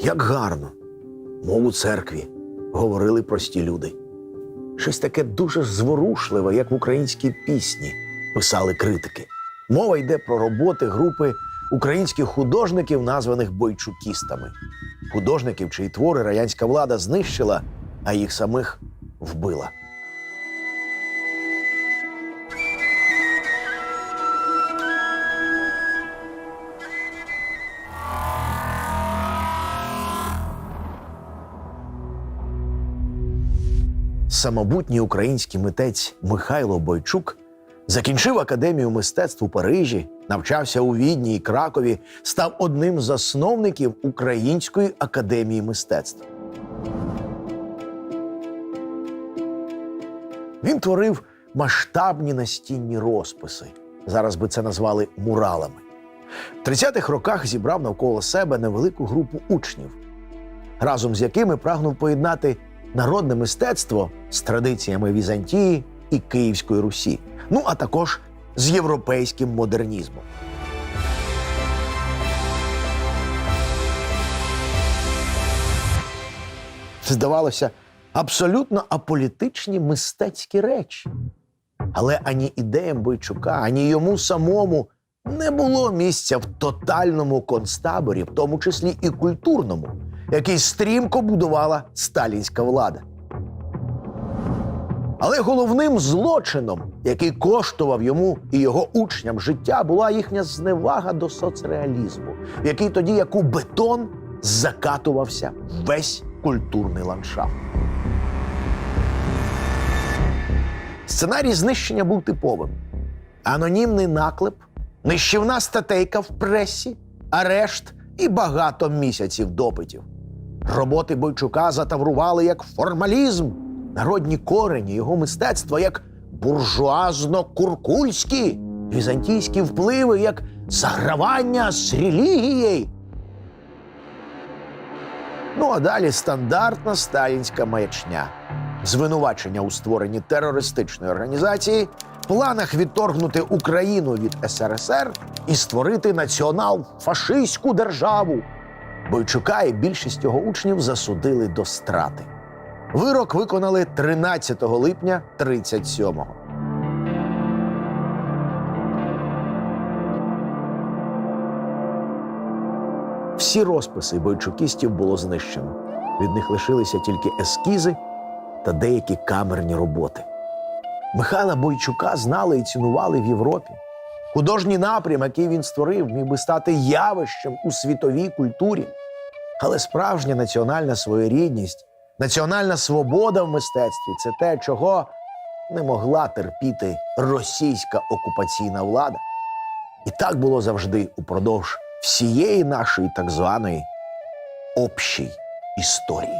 Як гарно, мову церкві, говорили прості люди. Щось таке дуже зворушливе, як в українській пісні, писали критики. Мова йде про роботи групи українських художників, названих бойчукістами. Художників, чиї твори радянська влада знищила, а їх самих вбила. Самобутній український митець Михайло Бойчук закінчив академію мистецтв у Парижі, навчався у Відні і Кракові, став одним з засновників Української академії мистецтв. Він творив масштабні настінні розписи. Зараз би це назвали муралами. В 30-х роках зібрав навколо себе невелику групу учнів, разом з якими прагнув поєднати народне мистецтво з традиціями Візантії і Київської Русі, ну а також з європейським модернізмом. Здавалося, абсолютно аполітичні мистецькі речі. Але ані ідеям Бойчука, ані йому самому не було місця в тотальному концтаборі, в тому числі і культурному, який стрімко будувала сталінська влада. Але головним злочином, який коштував йому і його учням життя, була їхня зневага до соцреалізму, в який тоді, як у бетон, закатувався весь культурний ландшафт. Сценарій знищення був типовим: анонімний наклеп, нищівна статейка в пресі, арешт і багато місяців допитів. Роботи Бойчука затаврували як формалізм, народні корені його мистецтва як буржуазно-куркульські, візантійські впливи як загравання з релігією. Ну а далі стандартна сталінська маячня, звинувачення у створенні терористичної організації, планах відторгнути Україну від СРСР і створити націонал-фашистську державу. Бойчука і більшість його учнів засудили до страти. Вирок виконали 13 липня 37-го. Всі розписи бойчукістів було знищено. Від них лишилися тільки ескізи та деякі камерні роботи. Михайла Бойчука знали і цінували в Європі. Художній напрям, який він створив, міг би стати явищем у світовій культурі. Але справжня національна своєрідність, національна свобода в мистецтві це те, чого не могла терпіти російська окупаційна влада. І так було завжди упродовж всієї нашої так званої общій історії.